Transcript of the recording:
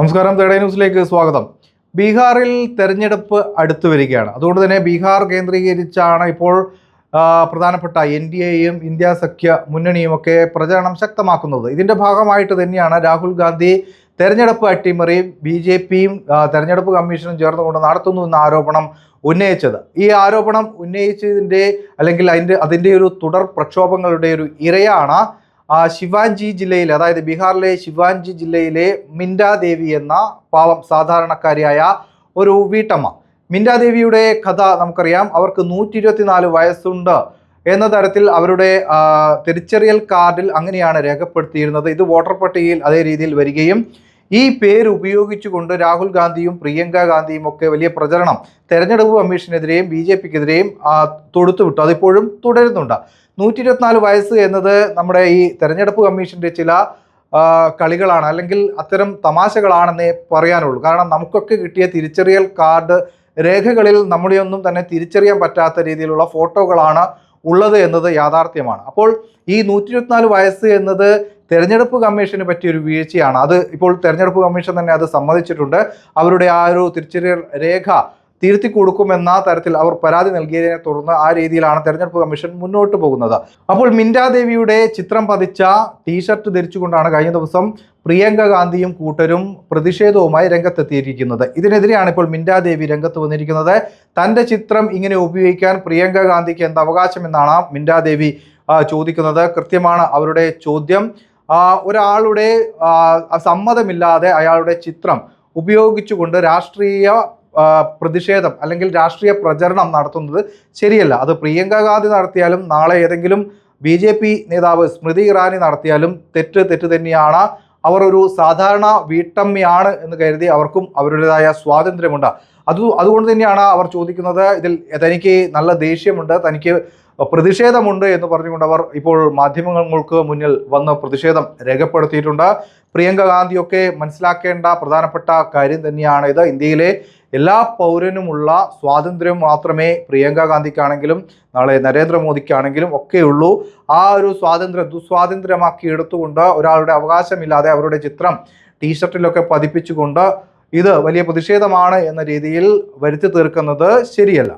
നമസ്കാരം തേടേ ന്യൂസിലേക്ക് സ്വാഗതം. ബീഹാറിൽ തെരഞ്ഞെടുപ്പ് അടുത്തു വരികയാണ്. അതുകൊണ്ട് തന്നെ ബീഹാർ കേന്ദ്രീകരിച്ചാണ് ഇപ്പോൾ പ്രധാനപ്പെട്ട എൻ ഡി എയും ഇന്ത്യ സഖ്യ മുന്നണിയും ഒക്കെ പ്രചരണം ശക്തമാക്കുന്നത്. ഇതിന്റെ ഭാഗമായിട്ട് തന്നെയാണ് രാഹുൽ ഗാന്ധി തെരഞ്ഞെടുപ്പ് അട്ടിമറി ബി ജെ പിയും തെരഞ്ഞെടുപ്പ് കമ്മീഷനും ചേർന്നുകൊണ്ട് നടത്തുന്നു എന്ന ആരോപണം ഉന്നയിച്ചത്. ഈ ആരോപണം ഉന്നയിച്ചതിന്റെ അല്ലെങ്കിൽ അതിന്റെ അതിന്റെ ഒരു തുടർ പ്രക്ഷോഭങ്ങളുടെ ഒരു ഇരയാണ് ശിവാൻജി ജില്ലയിൽ അതായത് ബീഹാറിലെ ശിവാൻജി ജില്ലയിലെ മിൻഡാദേവി എന്ന പാവം സാധാരണക്കാരിയായ ഒരു വീട്ടമ്മ. മിൻഡാദേവിയുടെ കഥ നമുക്കറിയാം. അവർക്ക് നൂറ്റി ഇരുപത്തിനാല് വയസ്സുണ്ട് എന്ന തരത്തിൽ അവരുടെ തിരിച്ചറിയൽ കാർഡിൽ അങ്ങനെയാണ് രേഖപ്പെടുത്തിയിരുന്നത്. ഇത് വോട്ടർ പട്ടികയിൽ അതേ രീതിയിൽ വരികയും ഈ പേര് ഉപയോഗിച്ചുകൊണ്ട് രാഹുൽ ഗാന്ധിയും പ്രിയങ്ക ഗാന്ധിയും ഒക്കെ വലിയ പ്രചരണം തെരഞ്ഞെടുപ്പ് കമ്മീഷനെതിരെയും ബി ജെ പിക്കെതിരെയും തൊടുത്തുവിട്ടു അതിപ്പോഴും തുടരുന്നുണ്ട്. നൂറ്റി ഇരുപത്തിനാല് വയസ്സ് എന്നത് നമ്മുടെ ഈ തെരഞ്ഞെടുപ്പ് കമ്മീഷന്റെ ചില കളികളാണ്. അല്ലെങ്കിൽ അത്തരം തമാശകളാണെന്നേ പറയാനുള്ളൂ. കാരണം നമുക്കൊക്കെ കിട്ടിയ തിരിച്ചറിയൽ കാർഡ് രേഖകളിൽ നമ്മളെയൊന്നും തന്നെ തിരിച്ചറിയാൻ പറ്റാത്ത രീതിയിലുള്ള ഫോട്ടോകളാണ് ഉള്ളത് എന്നത് യാഥാർത്ഥ്യമാണ്. അപ്പോൾ ഈ നൂറ്റി ഇരുപത്തിനാല് വയസ്സ് എന്നത് തെരഞ്ഞെടുപ്പ് കമ്മീഷന് പറ്റിയ ഒരു വീഴ്ചയാണ്. അത് ഇപ്പോൾ തെരഞ്ഞെടുപ്പ് കമ്മീഷൻ തന്നെ അത് സമ്മതിച്ചിട്ടുണ്ട്. അവരുടെ ആ ഒരു തിരിച്ചറിയൽ രേഖ തിരുത്തി കൊടുക്കുമെന്ന തരത്തിൽ അവർ പരാതി നൽകിയതിനെ തുടർന്ന് ആ രീതിയിലാണ് തെരഞ്ഞെടുപ്പ് കമ്മീഷൻ മുന്നോട്ട് പോകുന്നത്. അപ്പോൾ മിൻഡാദേവിയുടെ ചിത്രം പതിച്ച ടീഷർട്ട് ധരിച്ചുകൊണ്ടാണ് കഴിഞ്ഞ ദിവസം പ്രിയങ്ക ഗാന്ധിയും കൂട്ടരും പ്രതിഷേധവുമായി രംഗത്തെത്തിയിരിക്കുന്നത്. ഇതിനെതിരെയാണ് ഇപ്പോൾ മിൻഡാദേവി രംഗത്ത് വന്നിരിക്കുന്നത്. തന്റെ ചിത്രം ഇങ്ങനെ ഉപയോഗിക്കാൻ പ്രിയങ്ക ഗാന്ധിക്ക് എന്ത് അവകാശമെന്നാണ് മിൻഡാദേവി ചോദിക്കുന്നത്. കൃത്യമാണ് അവരുടെ ചോദ്യം. ഒരാളുടെ സമ്മതമില്ലാതെ അയാളുടെ ചിത്രം ഉപയോഗിച്ചുകൊണ്ട് രാഷ്ട്രീയ പ്രതിഷേധം അല്ലെങ്കിൽ രാഷ്ട്രീയ പ്രചരണം നടത്തുന്നത് ശരിയല്ല. അത് പ്രിയങ്ക ഗാന്ധി നടത്തിയാലും നാളെ ഏതെങ്കിലും ബി ജെ പി നേതാവ് സ്മൃതി ഇറാനി നടത്തിയാലും തെറ്റ് തെറ്റ് തന്നെയാണ്. അവർ ഒരു സാധാരണ വീട്ടമ്മയാണ് എന്ന് കരുതി അവർക്കും അവരുടേതായ സ്വാതന്ത്ര്യമുണ്ട്. അത് അതുകൊണ്ട് തന്നെയാണ് അവർ ചോദിക്കുന്നത് ഇതിൽ തനിക്ക് നല്ല ദേഷ്യമുണ്ട് തനിക്ക് പ്രതിഷേധമുണ്ട് എന്ന് പറഞ്ഞുകൊണ്ട് അവർ ഇപ്പോൾ മാധ്യമങ്ങൾക്ക് മുന്നിൽ വന്ന് പ്രതിഷേധം രേഖപ്പെടുത്തിയിട്ടുണ്ട്. പ്രിയങ്ക ഗാന്ധിയൊക്കെ മനസ്സിലാക്കേണ്ട പ്രധാനപ്പെട്ട കാര്യം തന്നെയാണ് ഇത്. ഇന്ത്യയിലെ എല്ലാ പൗരനുമുള്ള സ്വാതന്ത്ര്യം മാത്രമേ പ്രിയങ്ക ഗാന്ധിക്കാണെങ്കിലും നാളെ നരേന്ദ്രമോദിക്കാണെങ്കിലും ഒക്കെയുള്ളൂ. ആ ഒരു സ്വാതന്ത്ര്യം ദുസ്വാതന്ത്ര്യമാക്കി എടുത്തുകൊണ്ട് ഒരാളുടെ അവകാശമില്ലാതെ അവരുടെ ചിത്രം ടീഷർട്ടിലൊക്കെ പതിപ്പിച്ചുകൊണ്ട് ഇത് വലിയ പ്രതിഷേധമാണ് എന്ന രീതിയിൽ വരുത്തി തീർക്കുന്നത് ശരിയല്ല.